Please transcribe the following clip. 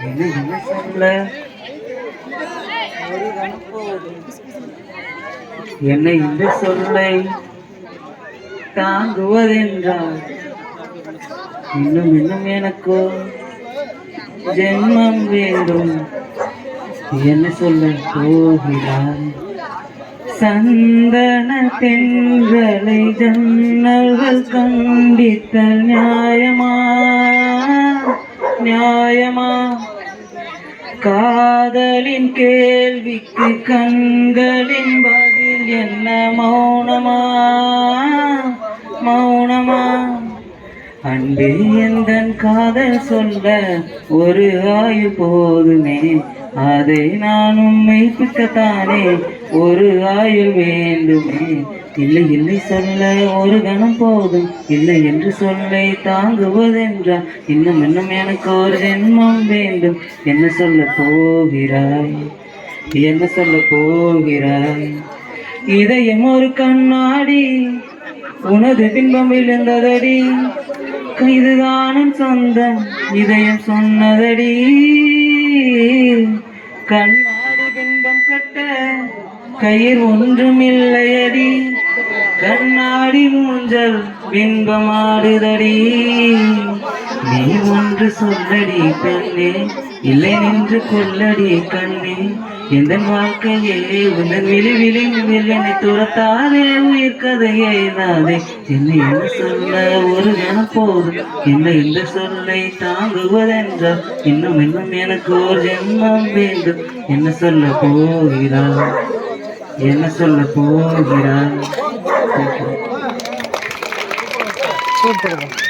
என்ன என்ன என்னை இந்த சொல்லை தாங்குவதென்றால் இன்னும் இன்னும் எனக்கோ ஜென்மம் வேண்டும். என்ன சொல்ல போகிறார் சந்தன தென்றலை ஜன்னல்கள் கண்டித்த நியாயமா? நியாயமா காதலின் கேள்விக்கு கண்களின் பதில் என்ன மௌனமா மௌனமா அன்பே எந்தன் காதல் சொல்ல ஒரு ஆயு போதுமே? அதை நான் உண்மை பிக்கத்தானே? ஒரு ஆயுள் வேண்டுமே? இல்லை இல்லை சொல்ல ஒரு கணம் போதும். இல்லை என்று சொல்லை தாங்குவதென்றால் இன்னும் இன்னும் எனக்கு ஒரு ஜென்மம் வேண்டும். என்ன சொல்ல போகிறாய்? என்ன சொல்ல போகிறாய்? இதயம் ஒரு கண்ணாடி உனது பின்பம் விழுந்ததடி. இதுதானும் சொந்தம் இதயம் சொன்னதடி. கண் கயிர் ஒன்றும் இல்லையடி கண்ணாடி மூஞ்சல் பின்பமாடுதடி. நீ ஒன்று சொல்லடி பெண்ணே இல்லை நின்று கொள்ளடி கண்ணே. எந்த வாழ்க்கையே உந்தன் விழி விழுந்து என்னை துரத்தாதே உயிர் கதையை நாதே என்னை என்ன சொல்ல ஒரு கணம் போதும் என்ன இந்த சொல்லை தாங்குவதென்றால் இன்னும் இன்னும் எனக்கு ஒரு ஜென்மம் வேண்டும். என்ன சொல்ல போகிறாய்? என்ன சொல்ல போகிறாய்? சூப்பர்.